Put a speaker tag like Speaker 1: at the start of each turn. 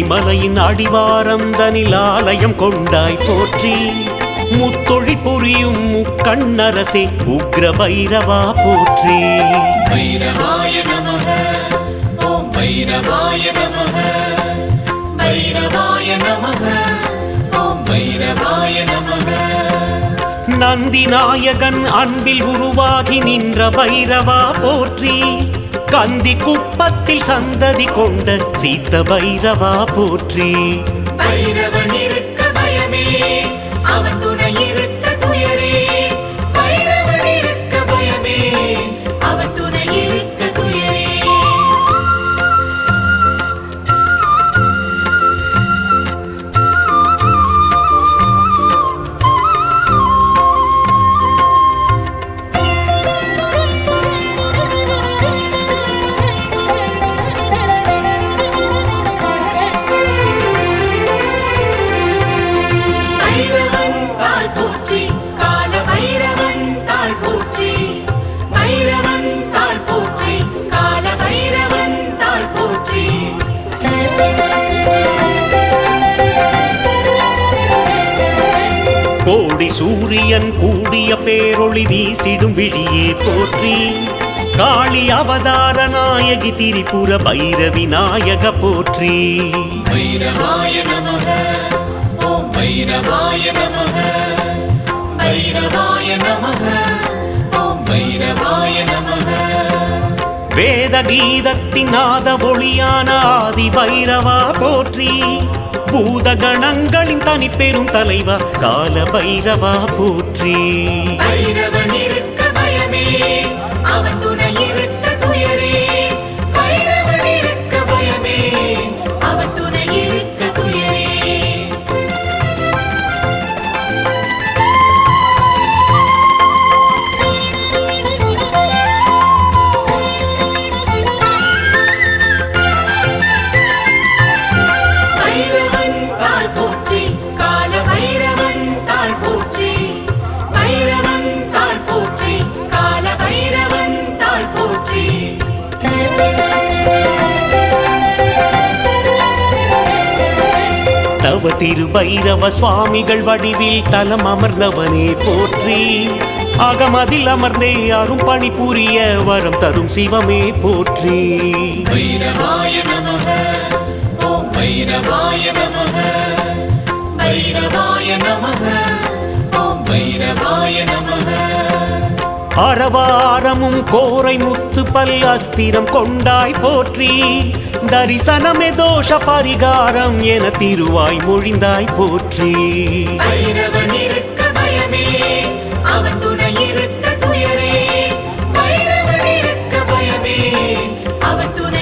Speaker 1: எரிமலையின் அடிவாரம் தனில் ஆலயம் கொண்டாய் போற்றி முத்தொழி புரியும் முக்கண்ணரசே உக்ர பைரவா போற்றி
Speaker 2: பைரவாய நமக ஓம் பைரவாய நமக பைரவாய நமக ஓம் பைரவாய நமக
Speaker 1: நந்தி நாயகன் அன்பில் உருவாகி நின்ற பைரவா போற்றி கந்தி குப்பத்தில் சந்ததி கொண்ட சீத்த பைரவா போற்றி.
Speaker 2: பைரவன்
Speaker 1: கோடி சூரியன் கூடிய பேரொளி வீசிடும் விழியே போற்றி. காளி அவதார நாயகி திரிபுர பைரவி நாயக போற்றி.
Speaker 2: பைரவாய நமக ஓம் பைரவாய நமக பைரவாய நமக ஓம் பைரவாய நமக.
Speaker 1: வேத கீதத்தின் நாத ஒளியான ஆதி பைரவா போற்றி. பூத கணங்களின் தனிப்பெரும் தலைவா கால பைரவா போற்றி தவ திருபைரவ சுவாமிகள் வடிவில் தலம் அமர்ந்தவனே போற்றி. அகமதில் அமர்ந்தே யாரும் பணிபுரிய வரம் தரும் சிவமே போற்றி.
Speaker 2: நமக ஓம் நமக ஓம் நமக.
Speaker 1: அரவாரமும் கோரை முத்து பல் அஸ்திரம் கொண்டாய் போற்றி. தரிசனமே தோஷ பரிகாரம் என திருவாய் மொழிந்தாய் போற்றி.
Speaker 2: அவன் துணை